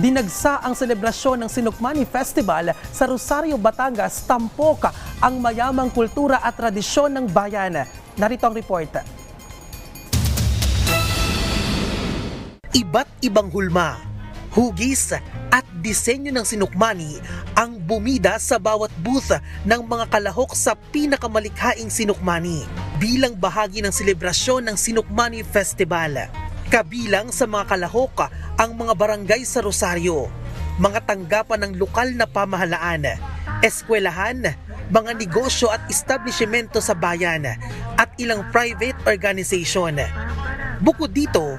Dinagsa ang selebrasyon ng Sinukmani Festival sa Rosario, Batangas, tampok ang mayamang kultura at tradisyon ng bayan. Narito ang report. Iba't ibang hulma, hugis at disenyo ng sinukmani ang bumida sa bawat booth ng mga kalahok sa pinakamalikhaing sinukmani bilang bahagi ng selebrasyon ng Sinukmani Festival. Kabilang sa mga kalahok ang mga barangay sa Rosario, mga tanggapan ng lokal na pamahalaan, eskwelahan, mga negosyo at establishmento sa bayan at ilang private organization. Bukod dito,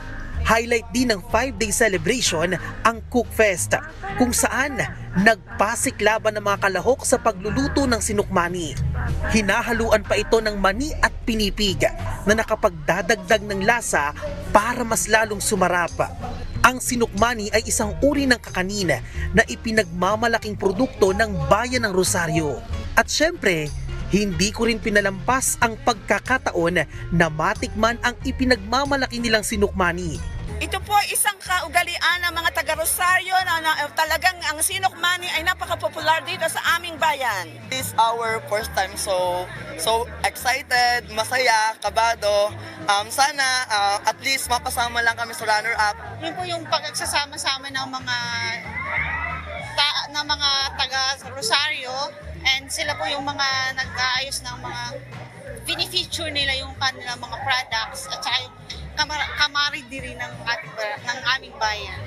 highlight din ng 5-day celebration ang Cook Fest kung saan nagpasiklaban ng mga kalahok sa pagluluto ng sinukmani. Hinahaluan pa ito ng mani at pinipig na nakapagdadagdag ng lasa para mas lalong sumarap. Ang sinukmani ay isang uri ng kakanin na ipinagmamalaking produkto ng bayan ng Rosario. At syempre, hindi ko rin pinalampas ang pagkakataon na matikman ang ipinagmamalaki nilang sinukmani. Ito po ay isang kaugalian ng mga taga Rosario na, na eh, talagang ang sinokmani ay napaka-popular dito sa aming bayan. This is our first time so so excited, masaya, kabado. Um, sana uh, at least mapasama lang kami sa runner up. yun po yung pagsasama-sama ng mga ta, ng mga taga Rosario and sila po yung mga nag-aayos ng mga fini-feature nila yung kanilang mga products at saka yung kamar kamaridiri ng, ating, ng aming bayan.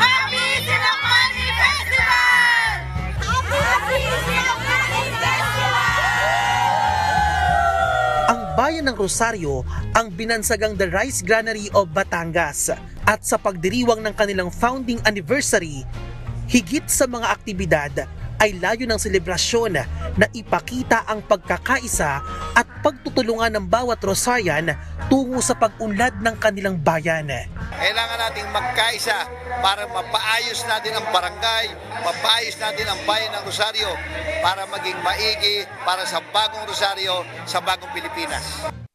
Happy Sinokmani Festival! Happy Sinokmani Ang bayan ng Rosario ang binansagang The Rice Granary of Batangas at sa pagdiriwang ng kanilang founding anniversary, higit sa mga aktibidad ay layo ng selebrasyon na ipakita ang pagkakaisa at pagtutulungan ng bawat Rosarian tungo sa pag-unlad ng kanilang bayan. Kailangan nating magkaisa para mapaayos natin ang barangay, mapaayos natin ang bayan ng Rosario para maging maigi para sa bagong Rosario, sa bagong Pilipinas.